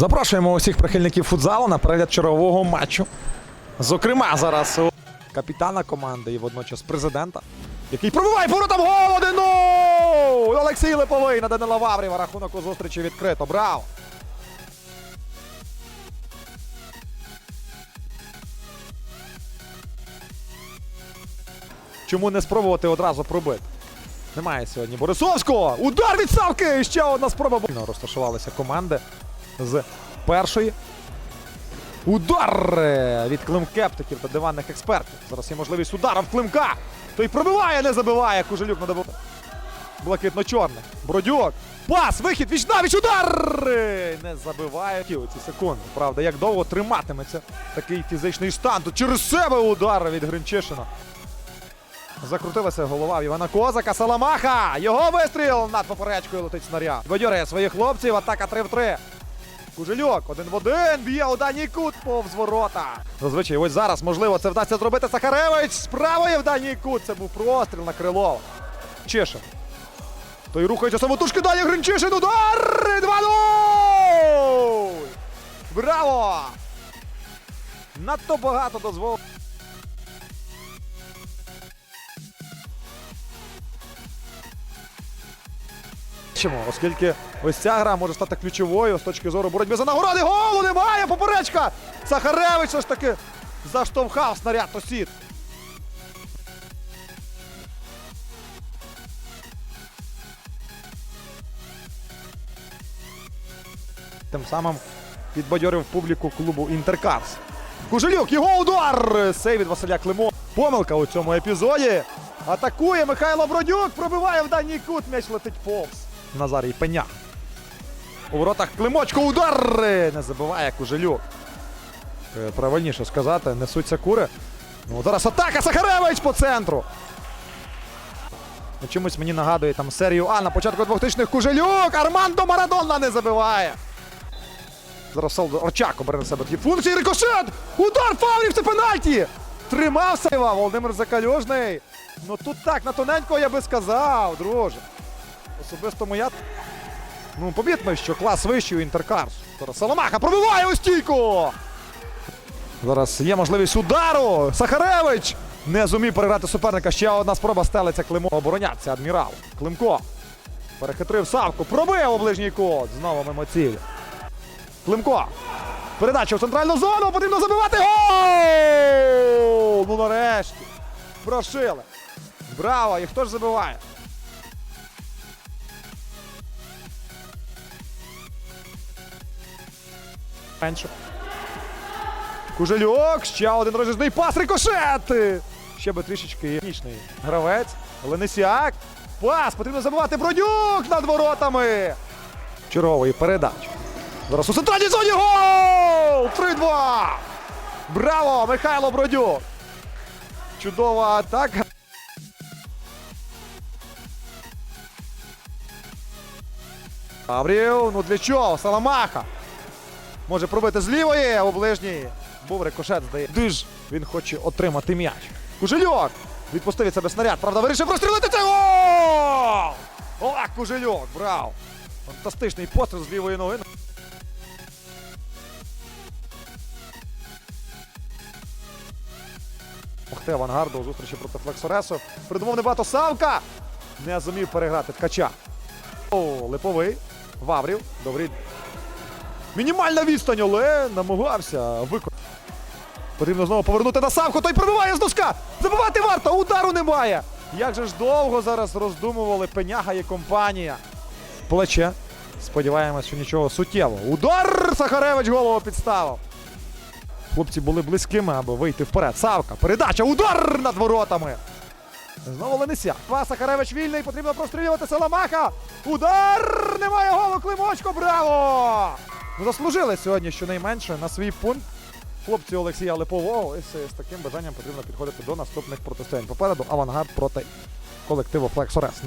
Запрошуємо усіх прихильників футзалу на перегляд чергового матчу. Зокрема, зараз у капітана команди і водночас президента, який пробиває поворотом гол 1-0! Олексій Липовий на Данила Вавріва. Рахунок у зустрічі відкрито. Браво! Чому не спробувати одразу пробити? Немає сьогодні Борисовського. Удар від Савки! Ще одна спроба. Розташувалися команди з першої. Удар е, від климкептиків та диванних експертів. Зараз є можливість удара в климка. Той пробиває, не забиває. Кужелюк надо блакитно-чорний. Бродюк. Пас, вихід, віч навіч, удар! Е, Не забиває ті секунди. Правда, як довго триматиметься такий фізичний стан. Тут через себе удар від Гринчишина. Закрутилася голова в Івана Козака. Саламаха! Його вистріл над поперечкою летить снаряд. Бадьорає своїх хлопців. Атака 3 в 3. Кужельок один в один. Б'є у даній кут повз ворота. Зазвичай, ось зараз, можливо, це вдасться зробити Сахаревич. З правої в даній кут. Це був простріл на крило. Чешин. Той рухається самотужки далі Гринчишин. Удар! 2-0! Браво! Надто багато дозволив. Чому? Оскільки ось ця гра може стати ключовою з точки зору боротьби за нагороди. Голу немає! Поперечка! Сахаревич все ж таки заштовхав снаряд у сіт. Тим самим підбадьорив публіку клубу Інтеркарс. Кужелюк, його удар! Сей від Василя Климо. Помилка у цьому епізоді. Атакує Михайло Бродюк, пробиває в дальній кут, м'яч летить повз. Назарій Пеня. У воротах Климочко удар! Не забиває Кужелюк. Е, Правильніше сказати, несуться кури. Ну, зараз атака Сахаревич по центру. Ну, Чомусь мені нагадує там серію А на початку 2000-х Кужелюк. Армандо Марадонна не забиває. Зараз Солдо Орчак обере себе такі функції. Рикошет! Удар Фаврів, це пенальті! Тримався Іван Володимир Закальожний. Ну тут так, на тоненького я би сказав, друже. Особисто моя. Ну, помітно, що клас вищий у Інтеркарс. Зараз Соломаха пробиває у стійку! Зараз є можливість удару. Сахаревич не зумів переграти суперника. Ще одна спроба стелиться Климо. Оборонятися адмірал. Климко. Перехитрив Савку. Пробив у ближній кут. Знову мимо цілі. Климко. Передача в центральну зону. Потрібно забивати гол! Ну нарешті. Прошили. Браво! І хто ж забиває? Менше. Кужельок. Ще один розрізний пас. Рикошет. Ще би трішечки нічний гравець. Ленесяк. Пас. Потрібно забивати Бродюк над воротами. Чергової передачі. Зараз у центральній зоні гол! 3-2! Браво! Михайло Бродюк! Чудова атака. Гаврів, ну для чого? Саламаха. Може пробити з лівої у ближній. Був рикошет, здається. Диж. Він хоче отримати м'яч. Кужельок! Відпустив від себе снаряд. Правда, вирішив прострілити це гол! Олег Кужельок, браво! Фантастичний постріл з лівої ноги. Могти авангарду у зустрічі проти Флексоресу. Придумав небагато Савка. Не зумів переграти ткача. О, Липовий. Ваврів. Добрий. Мінімальна відстань, але намагався виконати. Потрібно знову повернути на Савку. Той пробиває з доска. Забивати варто. Удару немає. Як же ж довго зараз роздумували Пеняга і компанія. Плече. Сподіваємось, що нічого суттєвого. Удар! Сахаревич голову підставив. Хлопці були близькими, аби вийти вперед. Савка, передача, удар над воротами. Знову Ленися. Два Сахаревич вільний, потрібно прострілювати Саламаха. Удар! Немає голу, Климочко, браво! Заслужили сьогодні щонайменше на свій пункт. Хлопці Олексія Липового. І з таким бажанням потрібно підходити до наступних протистоянь. Попереду авангард проти колективу Флексорес.